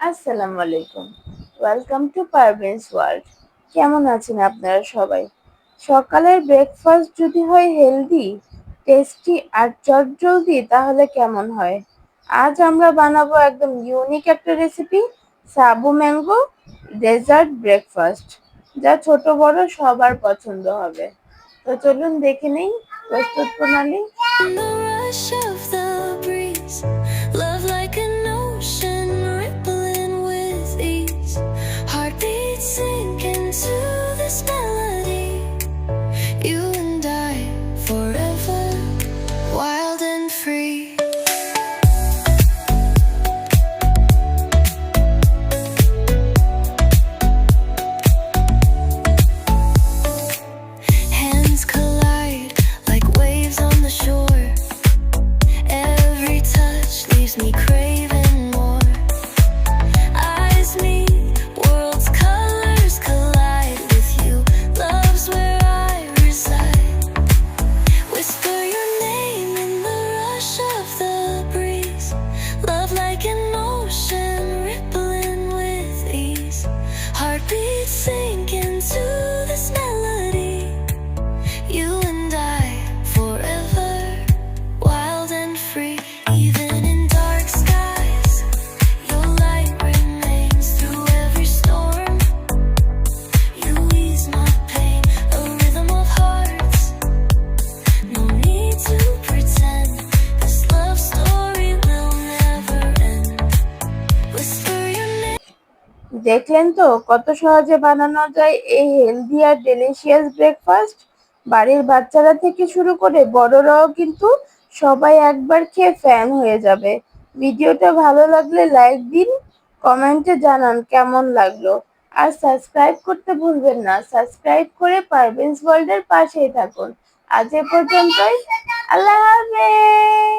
আসসালামু আলাইকুম welcome to পারভেন্স world কেমন আছেন আপনারা সবাই? সকালের ব্রেকফাস্ট যদি হয় হেলদি টেস্টি আর চটজলদি, তাহলে কেমন হয়? আজ আমরা বানাবো একদম ইউনিক একটা রেসিপি সাবু ম্যাঙ্গো ডেজার্ট ব্রেকফাস্ট যা ছোট বড় সবার পছন্দ হবে। তো চলুন দেখে নেই প্রস্তুত প্রণালী। sinking. দেখলেন তো কত সহজে বানানো যায় এই হেলদি আর ডেলিশিয়াস ব্রেকফাস্ট বাড়ির বাচ্চারা থেকে শুরু করে বড়রাও কিন্তু সবাই একবার খেয়ে ফ্যান হয়ে যাবে। ভিডিওটা ভালো লাগলে লাইক দিন কমেন্টে জানান কেমন লাগল। আর সাবস্ক্রাইব করতে ভুলবেন না সাবস্ক্রাইব করে পারবেন্স ওয়ার্ল্ডের পাশেই থাকুন। আজ এ পর্যন্তই, আল্লাহ হাফেজ!